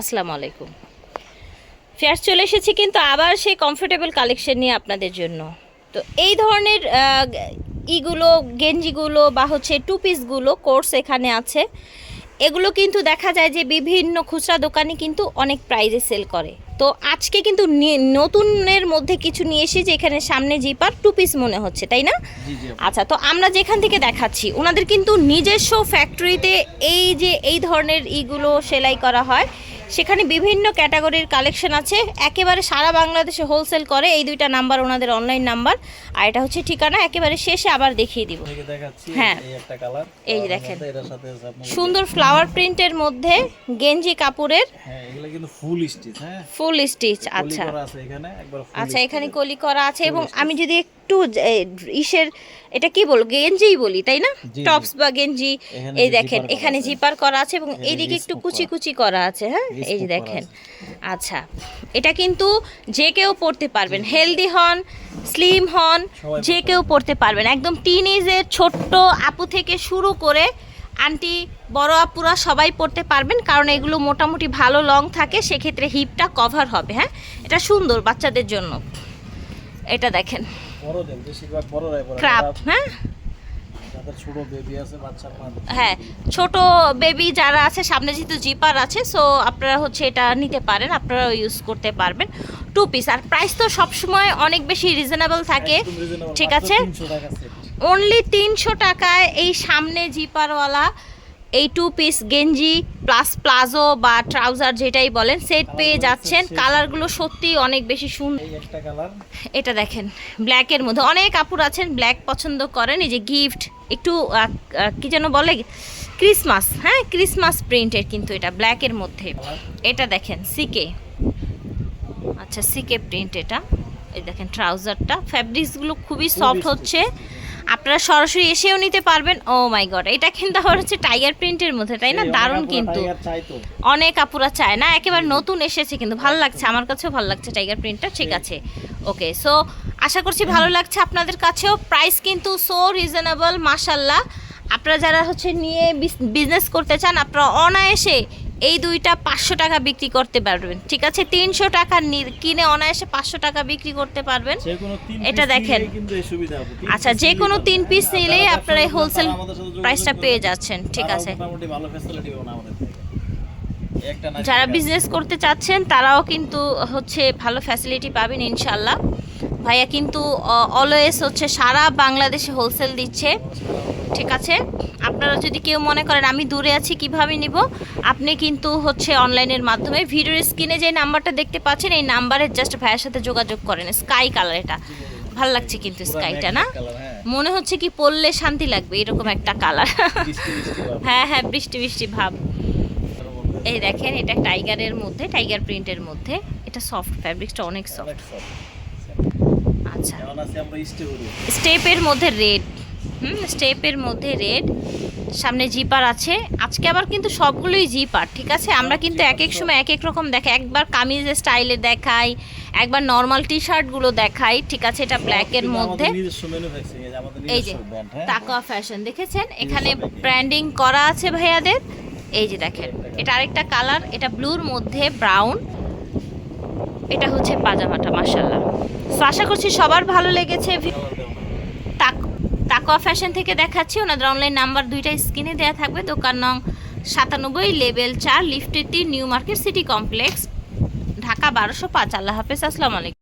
আসসালামু আলাইকুম ফেয়ার চলে এসেছি কিন্তু আবার সেই কমফোর্টেবল কালেকশন নিয়ে আপনাদের জন্য। তো এই ধরনের ইগুলো গেঞ্জিগুলো বা হচ্ছে টু পিসগুলো কোর্স এখানে আছে। এগুলো কিন্তু দেখা যায় যে বিভিন্ন খুচরা দোকানে কিন্তু অনেক প্রাইজে সেল করে। তো আজকে কিন্তু নতুনের মধ্যে কিছু নিয়ে এসেছি এখানে সামনে জিপার টু পিস মনে হচ্ছে তাই না? আচ্ছা তো আমরা যেখান থেকে দেখাচ্ছি ওনাদের কিন্তু নিজস্ব ফ্যাক্টরিতে এই যে এই ধরনের ইগুলো সেলাই করা হয় সেখানে বিভিন্ন ক্যাটাগরির কালেকশন আছে। একেবারে সারা বাংলাদেশে হোলসেল করে এই দুইটা নাম্বার ওনাদের অনলাইন নাম্বার। আর এটা হচ্ছে ঠিকানা একেবারে শেষে আবার দেখিয়ে দিব। হ্যাঁ। এই যে দেখেন। সুন্দর ফ্লাওয়ার প্রিন্টের মধ্যে গেঞ্জি কাপড়ের ফুল স্টিচ ফুল স্টিচ আচ্ছা। আচ্ছা এখানে কলি করা আছে এবং আমি যদি একটু ইসের এটা কি বলব গেঞ্জিই বলি তাই না। টপস বা গেঞ্জি এই দেখেন এখানে জিপার করা আছে এবং এইদিকে একটু কুচি কুচি করা আছে হ্যাঁ? এই যে দেখেন। আচ্ছা এটা কিন্তু যে কেউ পড়তে পারবেন। হেলদি হন স্লিম হন যে কেউ পড়তে পারবেন। একদম টিন এজের ছোট্ট আপু থেকে শুরু করে আন্টি বড় আপুরা সবাই পড়তে পারবেন কারণ এগুলো মোটামুটি ভালো লং থাকে সেক্ষেত্রে হিপটা কভার হবে হ্যাঁ? এটা সুন্দর বাচ্চাদের জন্য। এটা দেখেন। বড়দের বেশিরভাগ বড়রাই পরে ক্রাপ হ্যাঁ? যাদের ছোট বেবি আছে বাচ্চা হ্যাঁ ছোট বেবি যারা আছে সামনে যেহেতু জিপার আছে সো আপনারা হচ্ছে এটা নিতে পারেন আপনারা ইউজ করতে পারবেন। টু পিস আর প্রাইস তো সবসময় অনেক বেশি রিজনেবল থাকে। ঠিক আছে? 300 টাকা set। অনলি তিনশো টাকায় এই সামনে জিপারওয়ালা এই টু পিস গেঞ্জি প্লাস প্লাজো বা ট্রাউজার যেটাই বলেন সেট পেয়ে যাচ্ছেন। কালারগুলো সত্যি অনেক বেশি সুন্দর এটা দেখেন ব্ল্যাকের মধ্যে। অনেক কাপড় আছেন ব্ল্যাক পছন্দ করেন এই যে গিফট একটু কি যেন বলে? ক্রিসমাস হ্যাঁ? ক্রিসমাস প্রিন্টের কিন্তু এটা ব্ল্যাকের মধ্যে। এটা দেখেন সিকে আচ্ছা সিকে প্রিন্ট এটা। এই দেখেন ট্রাউজারটা। ফ্যাব্রিক্সগুলো খুবই সফট হচ্ছে। আপনারা সরাসরি এসেও নিতে পারবেন। ও মাই গড এটা কিন্তু আবার হচ্ছে টাইগার প্রিন্টের মধ্যে তাই না? দারুণ কিন্তু। অনেক আপুরা চায় না? একেবারে নতুন এসেছে কিন্তু ভালো লাগছে আমার কাছেও ভালো লাগছে টাইগার প্রিন্টটা ঠিক আছে। ওকে সো আশা করছি ভালো লাগছে আপনাদের কাছেও। প্রাইস কিন্তু সো রিজনেবল মাশাল্লাহ আপনারা যারা হচ্ছে নিয়ে বিজনেস করতে চান আপনারা অনায়াসে এই দুইটা পাঁচশো টাকা বিক্রি করতে পারবেন ঠিক আছে? তিনশো টাকা কিনে অনায়াসে পাঁচশো টাকা বিক্রি করতে পারবেন। এটা দেখেন। আচ্ছা যে কোনো তিন পিস? নিলেই আপনারা এই হোলসেল প্রাইসটা পেয়ে যাচ্ছেন ঠিক আছে? যারা বিজনেস করতে চাচ্ছেন তারাও কিন্তু হচ্ছে ভালো ফ্যাসিলিটি পাবেন ইনশাল্লাহ ভাইয়া কিন্তু অলওয়েজ হচ্ছে সারা বাংলাদেশে হোলসেল দিচ্ছে। ঠিক আছে? আপনারা যদি কেউ মনে করেন আমি দূরে আছি কীভাবে নিব? আপনি কিন্তু হচ্ছে অনলাইনের মাধ্যমে ভিডিওর স্ক্রিনে যে নাম্বারটা দেখতে পাচ্ছেন এই নাম্বারে জাস্ট ভাইয়ের সাথে যোগাযোগ করেন। স্কাই কালার এটা। ভালো লাগছে কিন্তু স্কাইটা না? হ্যাঁ। মনে হচ্ছে কি পড়লে শান্তি লাগবে এরকম একটা কালার। হ্যাঁ হ্যাঁ বৃষ্টি বৃষ্টি ভাব। এই দেখেন এটা টাইগারের মধ্যে টাইগার প্রিন্টের মধ্যে। এটা সফট ফ্যাব্রিক্সটা অনেক সফট আচ্ছা। স্টেপের মধ্যে রেড হুম স্টেপের মধ্যে রেড সামনে জিপার আছে। আজকে আবার কিন্তু সবগুলোই জিপার ঠিক আছে? আমরা কিন্তু এক এক সময় এক এক রকম দেখাই। একবার কামিজের স্টাইলে দেখাই একবার নর্মাল টি শার্টগুলো দেখাই ঠিক আছে? এটা ব্ল্যাকের মধ্যে। এই যে তাকোয়া ফ্যাশন দেখেছেন? এখানে ব্র্যান্ডিং করা আছে ভাইয়াদের। এই যে দেখেন এটা আরেকটা কালার এটা ব্লুর মধ্যে ব্রাউন এটা হচ্ছে পাজামাটা মাসাল্লাহ সো আশা করছি সবার ভালো লেগেছে ভি- তাকোয়া ফ্যাশন থেকে দেখাচ্ছি। ওনাদের অনলাইন নাম্বার দুইটা স্ক্রিনে দেওয়া থাকবে। দোকান নং সাতানব্বই লেভেল চার লিফটের তিন New Market City Complex Dhaka বারোশো পাঁচ। আল্লাহ হাফেজ। আসসালামু আলাইকুম।